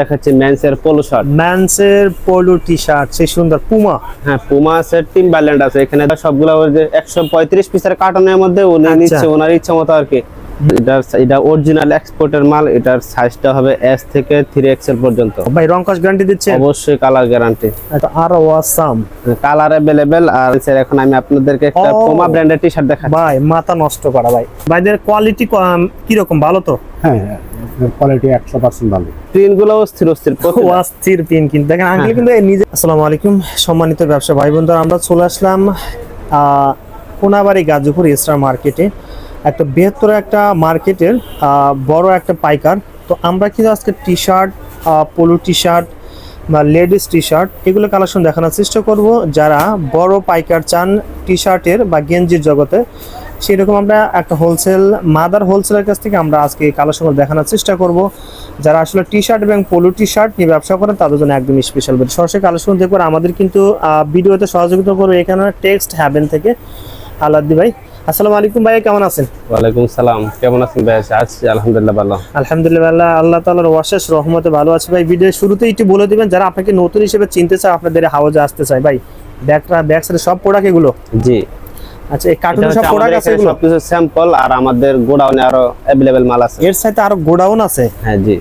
দেখাচ্ছি ম্যানসের polo shirt ম্যানসের পোলো টি শার্ট সেই সুন্দর পুমা হ্যাঁ পুমা আছে টিম্বারল্যান্ড আছে। এখানে সবগুলো ওই যে একশো পঁয়ত্রিশ পিসের কার্টনের মধ্যে ওনার আচ্ছা। নিচ্ছে ওনার ইচ্ছে মতো আর কি। এটার এটা অরিজিনাল এক্সপোর্টের মাল এটার সাইজটা হবে এস থেকে থ্রি এক্সেল পর্যন্ত। ভাই রংকশ গ্যারান্টি দিচ্ছেন? অবশ্যই কালার গ্যারান্টি আর ওয়াসাম কালার অ্যাভেলেবেল আর স্যার এখন আমি আপনাদেরকে একটা। পুমা ব্র্যান্ডের টি শার্ট দেখাচ্ছি। ভাই মাথা নষ্ট করা ভাই। ভাইদের কোয়ালিটি কীরকম? ভালো তো? হ্যাঁ কোয়ালিটি একশো পার্সেন্ট ভালো। প্রিন্টগুলো অস্থির। পিন কিন্তু। দেখেন আঙ্কেল কিন্তু নিজে আসসালামু আলাইকুম সম্মানিত ব্যবসা ভাই বন্ধুরা আমরা চলে আসলাম আহ, কোনাবাড়ি গাজীপুর ইসরা মার্কেটে। একটা বৃহত্তর একটা মার্কেটের বড় একটা পাইকার। তো আমরা কিন্তু আজকে T shirt polo T shirt বা লেডিস টি শার্ট এগুলো কালেকশন দেখানোর চেষ্টা করব। যারা বড় পাইকার চান টি শার্টের বা গেঞ্জির জগতে, সেরকম আমরা একটা হোলসেল মাদার হোলসেলের কাছ থেকে আমরা আজকে কালেকশন দেখানোর চেষ্টা করব। যারা আসলে টি শার্ট এবং পোলো টি শার্ট নিয়ে ব্যবসা করেন, তাদের জন্য একদম স্পেশাল ভিডিও সরাসরি কালেকশন দেখব আমাদের কিন্তু ভিডিওতে সহযোগিতা করবে এখানে টেক্সট হ্যাভেন থেকে। আলাদ্দি ভাই আসসালামু আলাইকুম ভাই কেমন আছেন? ওয়ালাইকুম সালাম কেমন আছেন ভাই আছি আলহামদুলিল্লাহ ভালো। আলহামদুলিল্লাহ আল্লাহ তাআলার অশেষ রহমতে ভালো আছে ভাই। ভিডিও শুরুতেই একটু বলে দিবেন যারা আপনাকে নতুন হিসেবে চিনতে চায় আপনাদের হাউজে আসতে চায় ভাই। সব প্রোডাক্ট এগুলো? জি। আচ্ছা এই এটা সব প্রোডাক্ট আমাদের আছে এগুলো? সবকিছু স্যাম্পল আর আমাদের গোডাউনে আরও অ্যাভেলেবেল মাল আছে। এর সাথে আরও গোডাউন আছে? হ্যাঁ জি।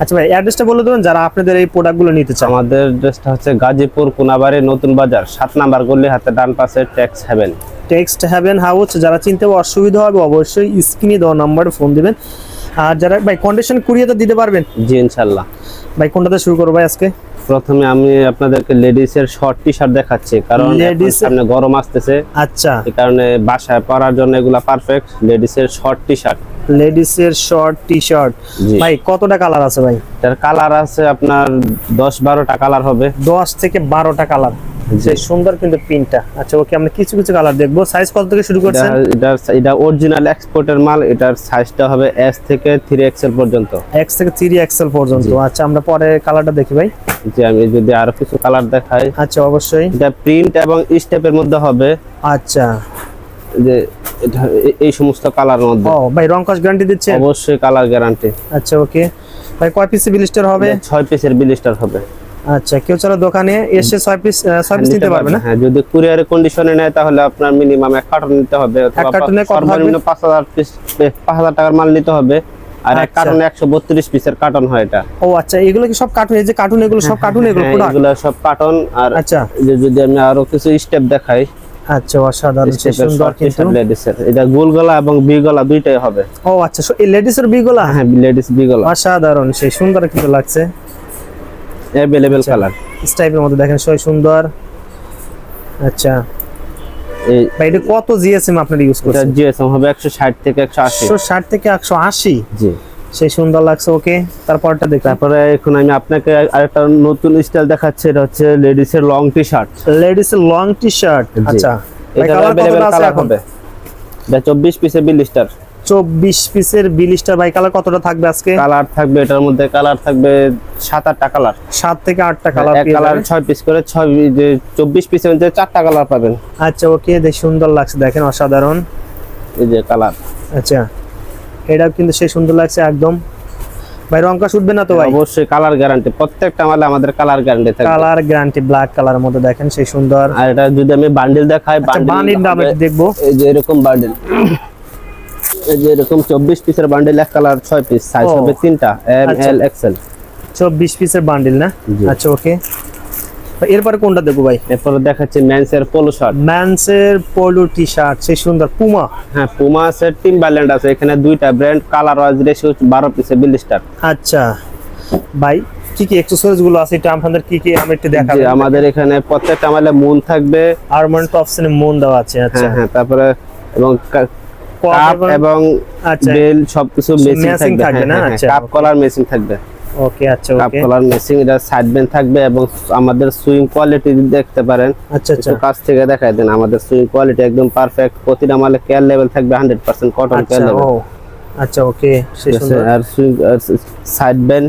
আচ্ছা ভাই অ্যাড্রেসটা বলে দেবেন যারা আপনাদের এই প্রোডাক্টগুলো নিতে চান আমাদের হচ্ছে গাজীপুর কোনাবাড়ি নতুন বাজার সাত নাম্বার গলি হাতে ডান পাশে tax haven text haven house. যারা চিনতে অসুবিধা হবে অবশ্যই স্ক্রিনে দেওয়া নাম্বারে ফোন দিবেন। আর যারা ভাই কন্ডিশন কুরিয়ে তো দিতে পারবেন? জি ইনশাল্লাহ ভাই কোনটাতে শুরু করব ভাই আজকে? প্রথমে আমি আপনাদেরকে লেডিস এর শর্ট টি শার্ট দেখাচ্ছি কারণ সামনে গরম আসতেছে। আচ্ছা। এই কারণে বাসায় পরার জন্য এগুলা পারফেক্ট লেডিস এর শর্ট টি শার্ট লেডিস এর শর্ট টি শার্ট ভাই কতটা কালার আছে ভাই? এটার কালার আছে আপনার দশ বারোটা কালার হবে। দশ থেকে বারোটা কালার সেই সুন্দর কিন্তু প্রিন্টটা আচ্ছা ওকে আমরা কিছু কিছু কালার দেখব। সাইজ কত থেকে শুরু করছেন? এটা- এটা অরিজিনাল এক্সপোর্টের মাল এটার সাইজটা হবে এস থেকে থ্রি এক্সেল পর্যন্ত। এক্স থেকে থ্রি এক্সেল পর্যন্ত। আচ্ছা আমরা পরে কালারটা দেখি ভাই। যে আমি যদি আরও কিছু কালার দেখাই। আচ্ছা অবশ্যই। এটা প্রিন্ট এবং স্টেপের মধ্যে হবে। আচ্ছা। যে এটা এই সমস্ত কালার মধ্যে। ও ভাই রংকশ গ্যারান্টি দিচ্ছেন অবশ্যই কালার গ্যারান্টি আচ্ছা ওকে। ভাই কয় পিস বিলিস্টার হবে? ছয় পিসের বিলিস্টার হবে। আচ্ছা কেউ চাইলে দোকানে এসে ছয় পিস ছয় পিস নিতে পারবে না? হ্যাঁ যদি কুরিয়ারে কন্ডিশনে নেয় তাহলে আপনার মিনিমাম এক কার্টন নিতে হবে অথবা কার্টনে কত সর্বনিম্ন পাঁচ হাজার পিস পাঁচ হাজার টাকার মাল নিতে হবে। আর এক। কার্টনে একশো বত্রিশ পিসের কার্টন হয় এটা। ও আচ্ছা এগুলো কি সব কার্টুন এই যে কার্টুন এগুলো সব কার্টুন এগুলো হ্যাঁ, প্রোডাক্ট এগুলো সব কার্টন আর আচ্ছা। যে যদি আমি আরও কিছু স্টেপ দেখাই আচ্ছা অসাধারণ সুন্দর কিন্তু। লেডিসের এটা গোল গলা এবং বি গলা দুইটাই হবে। ও আচ্ছা এই লেডিস এর বিগুলা হ্যাঁ লেডিস বি গলা। অসাধারণ সেই সুন্দর কিন্তু লাগছে। অ্যাভেলেবেল আচ্ছা। কালার স্টাইপের মধ্যে দেখেন সেই সুন্দর। আচ্ছা। এই ভাই এটা কত জিএসএম আপনারা ইউজ এটা করছেন? জিএসএম হবে একশো ষাট থেকে একশো আশি। একশো ষাট থেকে একশো আশি? জি। সেই সুন্দর লাগছে ওকে তারপরটা দেখি তারপরে এখন আমি আপনাকে আরেকটা নতুন স্টাইল দেখাচ্ছি এটা হচ্ছে লেডিস এর লং টি শার্ট লেডিস এর লং টি শার্ট আচ্ছা এটা অ্যাভেলেবেল কালার হবে। এটা চব্বিশ পিসের বিলিস্টার চব্বিশ পিসের বিলিশটা ভাই কালার কতটা থাকবে আজকে? কালার থাকবে এটার মধ্যে কালার থাকবে সাত আটটা কালার সাত থেকে আটটা কালার কালার ছয় পিস করে ছয় যে চব্বিশ পিসের মধ্যে চারটা কালার পাবেন। আচ্ছা ওকে দেখ সুন্দর লাগছে দেখেন অসাধারণ। এই যে কালার আচ্ছা এটাও কিন্তু সেই সুন্দর লাগছে একদম। ভাই রংকা উঠবে না তো ভাই? অবশ্যই কালার গ্যারান্টি প্রত্যেকটা মালে আমাদের colour guarantee colour guarantee black colour মধ্যে দেখেন সেই সুন্দর। আর এটা যদি আমি বান্ডিল দেখাই আচ্ছা বানির দাম দেখব। এই যে এরকম বান্ডিল যে এরকম চব্বিশ পিসের বান্ডিল এক কালার ছয় পিস সাইজ হবে তিনটা এম আচ্ছা। এল এক্সেল চব্বিশ পিসের বান্ডিল না? আচ্ছা ওকে এরপরে কোনটা দেখব ভাই? এরপরে দেখাচ্ছি মেন্সের পোলো শার্ট ম্যানসের পোলো টি শার্ট সেই সুন্দর পুমা হ্যাঁ পুমা আছে টিম্বারল্যান্ড আছে এখানে দুইটা ব্র্যান্ড কালার ওয়াইজ রেশিও বারো পিসের বিলিস্টার আচ্ছা। ভাই কি কি এক্সেসরিজগুলো আছে এটা আপনাদের কি কি আমি একটু দেখাবো? আমাদের এখানে প্রত্যেকটা মালে মুন থাকবে। আর্মান্ড অপশনে মন দেওয়া আছে আচ্ছা। হ্যাঁ হ্যাঁ তারপরে এবং কাপ এবং- এবং আচ্ছা বেল সবকিছু matching থাকবে না? আচ্ছা, কাপ কলার মেসিং থাকবে। ওকে আচ্ছা কাপ কলার মেসিং এটা সাইড বেন থাকবে এবং আমাদের সুইং কোয়ালিটি দেখতে পারেন। আচ্ছা আচ্ছা। কাছ থেকে দেখাই দেন আমাদের সুইং কোয়ালিটি একদম পারফেক্ট প্রতিটা মালে কেয়ার লেভেল থাকবে হান্ড্রেড পার্সেন্ট কটন আচ্ছা কেয়ার লেভেল আচ্ছা ওকে আর সুইং সাইড বেন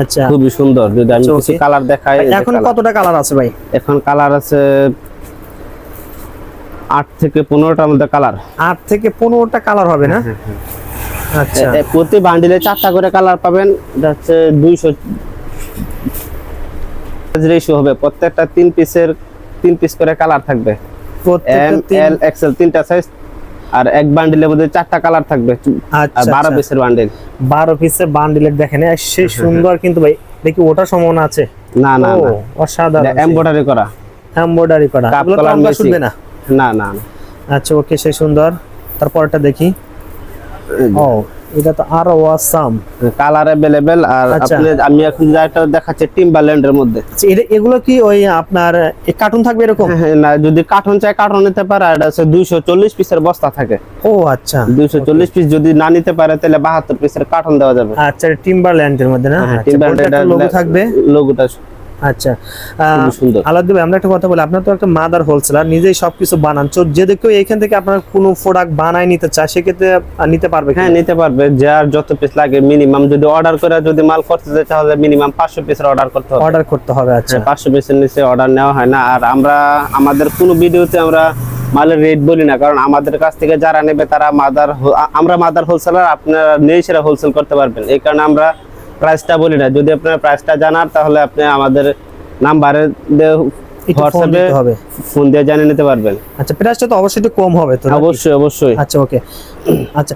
আচ্ছা। খুবই সুন্দর। যদি আমি আচ্ছা, কিছু কালার দেখাই এখন কতটা কালার আছে ভাই? এখন কালার আছে আট থেকে পনেরোটার মধ্যে কালার। আট থেকে পনেরোটা কালার হবে না? আচ্ছা। এ- এ প্রতি বান্ডিলে চারটা করে কালার পাবেন এটা হচ্ছে দুইশো রেশিও হবে। প্রত্যেকটা তিন পিসের তিন পিস করে কালার থাকবে। এম এল এক্সেল তিনটা সাইজ আর এক বান্ডিলের মধ্যে চারটা কালার থাকবে। আর আচ্ছা। বারো আচ্ছা। পিসের বান্ডিল। বারো পিসের বান্ডিলের দেখেন সে সুন্দর কিন্তু ভাই দেখি ওটা সম্ভাবনা আছে? না না অসাধারণ এমব্রয়ডারি করা। এমব্রয়ডারি করা। শুনবে না। না না আচ্ছা ওকে সে সুন্দর। তারপরটা দেখি। ও এটা তো আরও অসাম কালার অ্যাভেলেবেল আর আচ্ছা। আপনি আমি এখন যেটা দেখাচ্ছি টিম্বারল্যান্ডের মধ্যে। আচ্ছা এটা এগুলো কি ওই আপনার কার্টুন থাকবে এরকম? হ্যাঁ, না যদি কার্টন চাই কার্টন নিতে পারে আর এটা দুইশো চল্লিশ পিসের বস্তা থাকে। ও আচ্ছা। দুইশো চল্লিশ পিস যদি না নিতে পারে তাহলে বাহাত্তর পিসের কার্টন দেওয়া যাবে। আচ্ছা টিম্বারল্যান্ডের মধ্যে না? হ্যাঁ, আচ্ছা, লোগো থাকবে? লোগোটা আচ্ছা সুন্দর। আলাদা ভাই আমরা একটা কথা বলি আপনার তো একটা মাদার হোলসেলার নিজেই সবকিছু বানান। তো যদি কেউ এখান থেকে আপনার কোনো প্রোডাক্ট বানায় নিতে চায় সেক্ষেত্রে নিতে পারবে হ্যাঁ নিতে পারবে। যার যত পিস লাগে মিনিমাম যদি অর্ডার করে যদি মাল করতে যায় তাহলে মিনিমাম পাঁচশো পিসের অর্ডার করতে হবে। অর্ডার করতে হবে আচ্ছা। পাঁচশো পিসের নিচে অর্ডার নেওয়া হয় না। আর আমরা আমাদের কোনো ভিডিওতে আমরা মালের রেট বলি না কারণ আমাদের কাছ থেকে যারা নেবে তারা মাদার আমরা মাদার হোলসেলার আপনারা নেই সেটা হোলসেল করতে পারবেন। এই কারণে আমরা প্রাইসটা বলি না। যদি আপনার প্রাইসটা জানার তাহলে আপনি আমাদের নাম্বারে হোয়াটসঅ্যাপে হবে। ফোন দিয়ে জানিয়ে নিতে পারবেন। আচ্ছা প্রাইসটা তো অবশ্যই একটু কম হবে তো অবশ্যই অবশ্যই। আচ্ছা ওকে। আচ্ছা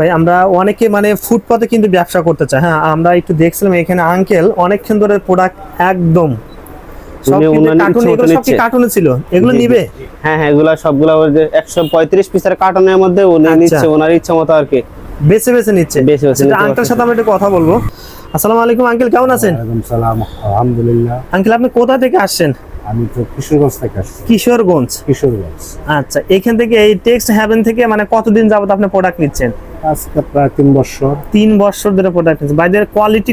ভাই আমরা অনেকে মানে ফুটপাতে কিন্তু ব্যবসা করতে চাই। হ্যাঁ আমরা একটু দেখছিলাম এখানে আঙ্কেল অনেকক্ষণ ধরে প্রোডাক্ট একদম ছিল? এগুলো। নিবে? হ্যাঁ হ্যাঁ এগুলা সবগুলা একশো পঁয়ত্রিশ পিসের কার্টনের মধ্যে উনি আচ্ছা। নিচ্ছে ওনার ইচ্ছা মতো আর কি। বেছে বেছে নিচ্ছে। বেছে বেছে সেটা আঙ্কেলের সাথে আমরা একটু কথা বলব। আসসালামু আলাইকুম আঙ্কেল কেমন আছেন? সালাম আলহামদুলিল্লাহ। আঙ্কেল আপনি কোথা থেকে আসছেন? আমি তো কিশোরগঞ্জ থেকে আসছি। কিশোরগঞ্জ? কিশোরগঞ্জ। আচ্ছা এখান থেকে এই টেক্সট হ্যাভেন থেকে মানে কতদিন যাবত আপনি প্রোডাক্ট নিচ্ছেন? আজকে প্রায় তিন বছর। তিন বছর ধরে প্রোডাক্ট নিচ্ছেন। বাইদের কোয়ালিটি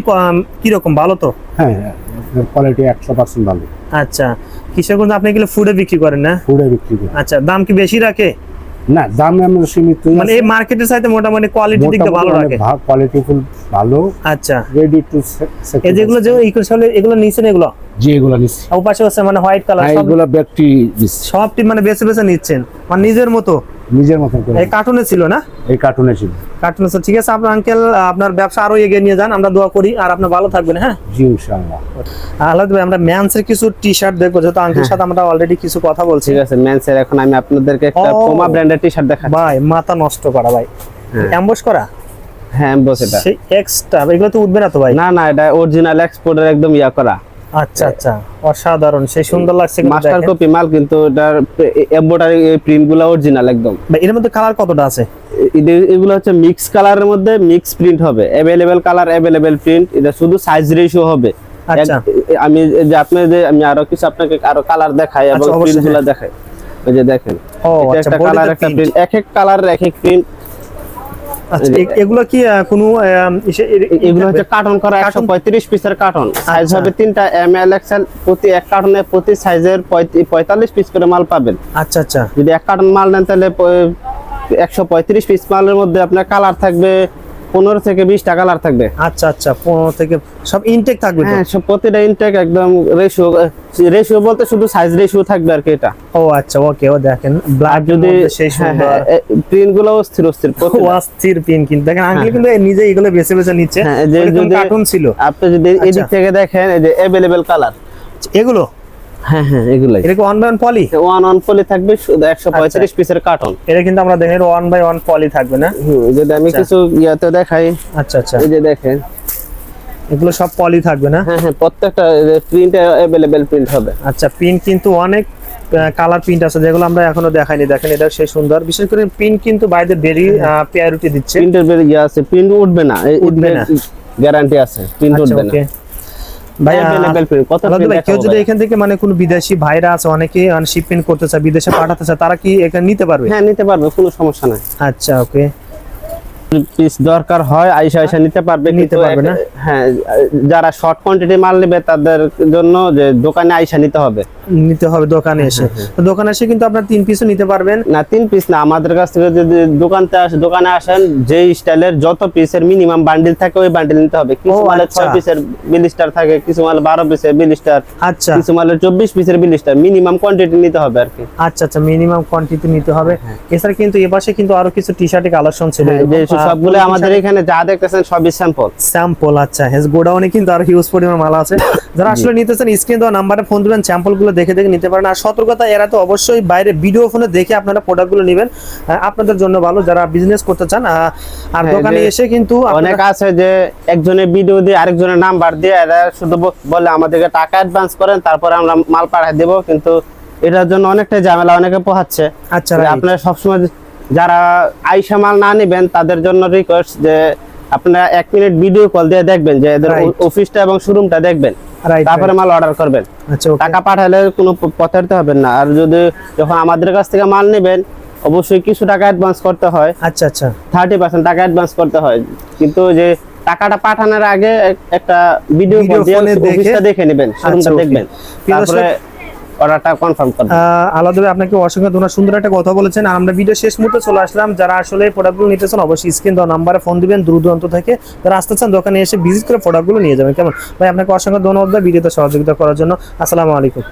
কীরকম? ভালো তো? হ্যাঁ কোয়ালিটি একশো পার্সেন্ট ভালো। আচ্ছা কিশোরগঞ্জ আপনি এগুলো ফুডে বিক্রি করেন না? ফুডে বিক্রি করি। আচ্ছা দাম কি বেশি রাখে? না দাম আমরা সীমিত মানে এই মার্কেটের সাথে মোটামুটি কোয়ালিটি দিকটা ভালো রাখে। কোয়ালিটি ফুল ভালো আচ্ছা। রেডি টু এই যেগুলো যে ইকুয়াল সালে এগুলো নিছেন এগুলো? জি এগুলো নিছি। ও পাশে আছে মানে হোয়াইট কালার সব এগুলো ব্যক্তি সবটি মানে বেছে বেছে নিচ্ছেন। মানে নিজের মতো। নিজের মতন করে। এই কার্টুনে ছিল না? এই কার্টুনে ছিল। কার্টুনে ছিল। ঠিক আছে আপনার আঙ্কেল আপনার ব্যবসা আরও এগিয়ে নিয়ে যান আমরা দোয়া করি আর আপনি ভালো থাকবেন হ্যাঁ? জি ইনশাআল্লাহ। আলাদা ভাই আমরা ম্যানসের কিছু টি শার্ট দেখব যেহেতু আঙ্কেলের সাথে আমরা অলরেডি কিছু কথা বলছি। ঠিক আছে মেন্সের এখন আমি আপনাদেরকে একটা পোমা ব্র্যান্ডের টি শার্ট দেখাচ্ছি। ভাই মাথা নষ্ট করা ভাই। হ্যাঁ। অ্যাম্বস করা? হ্যাঁ বস এটা। সেই এক্সট্রা এগুলো তো উঠবে না তো ভাই? না না এটা অরিজিনাল এক্সপোর্টের একদম ইয়া করা। আচ্ছা আচ্ছা। অসাধারণ। সেই সুন্দর লাগছে মাস্টার কপি মাল কিন্তু এটার এমব্রয়ডারি প্রিন্টগুলো অরিজিনাল একদম। এর মধ্যে কালার কতটা আছে? এগুলো হচ্ছে মিক্স কালারের মধ্যে মিক্স প্রিন্ট হবে। অ্যাভেলেবেল কালার অ্যাভেলেবেল প্রিন্ট এটা শুধু সাইজ রেশিও হবে। আচ্ছা। আমি যে আপনি যে আমি আরও কিছু আপনাকে আরও কালার দেখাই এবং আচ্ছা, প্রিন্টগুলো হ্যাঁ। দেখাই। ওই যে দেখেন ও আচ্ছা একটা কালার একটা প্রিন্ট এক এক কালার এক এক প্রিন্ট এগুলো কি কোনো এগুলো হচ্ছে কার্টন করা একশো কার্টন? পঁয়ত্রিশ পিসের কার্টন সাইজ আচ্ছা। হবে তিনটা এম এল এক্সএল প্রতি এক কার্টনে প্রতি সাইজের পঁয়তাল্লিশ পিস করে মাল পাবেন আচ্ছা আচ্ছা যদি এক কার্টন মাল নেন তাহলে একশো পঁয়ত্রিশ পিস মালের মধ্যে আপনার কালার থাকবে পনেরো থেকে বিশটা কালার থাকবে। আচ্ছা আচ্ছা পনেরো থেকে সব ইনটেক থাকবে হ্যাঁ সব প্রতিটা ইনটেক একদম রেশিও রেশিও বলতে শুধু সাইজ রেশিও থাকবে আর কি এটা। ও আচ্ছা ওকে ও দেখেন ব্ল্যাক যদি সেই হ্যাঁ সুন্দর। প্রিন্টগুলো অস্থির অস্থির। অস্থির পিন কিন্তু। দেখেন আঙ্কেল কিন্তু নিজে এগুলো বেছে বেছে নিচ্ছে। হ্যাঁ, যে যদি- কার্টুন ছিল। আপনি যদি আচ্ছা। এদিক থেকে দেখেন এই যে অ্যাভেলেবেল কালার এগুলো? হ্যাঁ হ্যাঁ এগুলাই। এটা কি one by one poly one poly থাকবে শুধু একশো আচ্ছা। পঁয়ত্রিশ পিসের কার্টন এটা কিন্তু আমরা দেখেন ওয়ান বাই ওয়ান পলি থাকবে না? যদি আমি আচ্ছা। কিছু ইয়াতে দেখাই। আচ্ছা আচ্ছা। এই যে দেখেন। এগুলো সব পলি থাকবে না? হ্যাঁ হ্যাঁ প্রত্যেকটা প্রিন্ট অ্যাভেলেবেল প্রিন্ট হবে। আচ্ছা পিন কিন্তু অনেক কালার প্রিন্ট আছে যেগুলো আমরা এখনও দেখাইনি। দেখেন এটা সেই সুন্দর। বিশেষ করে পিন কিন্তু বাইরে ভেরি প্রায়োরিটি দিচ্ছে। প্রিন্টের বের ইয়ে আছে। প্রিন্ট উঠবে না। উঠবে না। গ্যারান্টি আছে। প্রিন্ট আচ্ছা উঠবে না। কেউ যদি এখান থেকে মানে কোনো বিদেশি ভাইরা আছে অনেকে শিপমেন্ট করতে চায় বিদেশে পাঠাতে চায় তারা কি এখানে নিতে পারবে? হ্যাঁ নিতে পারবে কোনো সমস্যা নাই। আচ্ছা ওকে পিস দরকার হয় আইসা আইসা নিতে পারবে নিতে পারবে না? হ্যাঁ যারা শর্ট কোয়ান্টিটি মাল নেবে তাদের জন্য যে দোকানে আইসা নিতে হবে। নিতে হবে দোকানে এসে। দোকানে এসে কিন্তু আপনার তিন পিসও নিতে পারবেন। না তিন পিস না আমাদের কাছ থেকে যদি দোকানতে আসে দোকানে আসেন যে স্টাইলের যত পিসের মিনিমাম বান্ডিল থাকে ওই বান্ডিল নিতে হবে। কিছু মালের আচ্ছা। ছয় পিসের বিল স্টার থাকে কিছু মাল বারো পিসের বিল স্টার আচ্ছা। কিছু মালের চব্বিশ পিসের বিল স্টার মিনিমাম কোয়ান্টিটি নিতে হবে আর কি। আচ্ছা আচ্ছা মিনিমাম কোয়ান্টিটি নিতে হবে। এছাড়া কিন্তু এ পাশে কিন্তু আরও কিছু টি শার্টের কালেকশন ছিল। হ্যাঁ, সবগুলো আমাদের এখানে যা দেখতেছেন সবই স্যাম্পল স্যাম্পল আচ্ছা। গোডাউনে কিন্তু আর হিউজ পরিমাণ মাল আছে। যারা আসলে নিতেছেন স্ক্রিন দেওয়া নাম্বারে ফোন দিবেন স্যাম্পলগুলো দেখে দেখে নিতে পারেন। আর সতর্কতা এরা তো অবশ্যই বাইরে ভিডিও ফোনে দেখে আপনারা প্রোডাক্টগুলো নেবেন। আপনাদের জন্য ভালো যারা বিজনেস করতে চান আর হ্যাঁ, দোকানে এসে কিন্তু অনেক আছে যে একজনের ভিডিও দিয়ে আরেকজনের নাম্বার দিয়ে এরা শুধু বলে আমাদেরকে টাকা অ্যাডভান্স করেন তারপরে আমরা মাল পাঠিয়ে দেবো। কিন্তু এটার জন্য অনেকটাই ঝামেলা অনেকে পোহাচ্ছে। আচ্ছা. আপনারা সবসময় যারা আইসা মাল না নেবেন তাদের জন্য রিকোয়েস্ট যে আপনারা এক মিনিট ভিডিও কল দিয়ে দেখবেন যে এদের. অফিসটা এবং শোরুমটা দেখবেন। তারপরে মাল অর্ডার করবেন। আচ্ছা টাকা পাঠালে কোনো প- প্রতারিত হবেন না। আর যদি যখন আমাদের কাছ থেকে মাল নেবেন অবশ্যই কিছু টাকা অ্যাডভান্স করতে হয়। আচ্ছা আচ্ছা। থার্টি পার্সেন্ট টাকা অ্যাডভান্স করতে হয়। কিন্তু যে টাকাটা পাঠানোর আগে একটা ভিডিও কল দিয়ে দেখে- অফিসটা দেখে নেবেন শোরুমটা আচ্ছা, দেখবেন। তারপরে অর্ডারটা কনফার্ম করবেন আলাদাভাবে আপনাকে অসংখ্য ধন্যবাদ। সুন্দর একটা কথা বলেছেন। আর আমরা ভিডিও শেষ মুহূর্তে চলে আসলাম। যারা আসলে প্রোডাক্টগুলো নিতে চান অবশ্যই স্ক্রিন দেওয়া নাম্বারে ফোন দিবেন। দূর দূরান্ত থেকে যারা আসতে চান দোকানে এসে ভিজিট করে প্রোডাক্টগুলো নিয়ে যাবেন। কেমন? ভাই আপনাকে অসংখ্য ধন্যবাদ ভিডিওতে সহযোগিতা করার জন্য। আসসালামু আলাইকুম।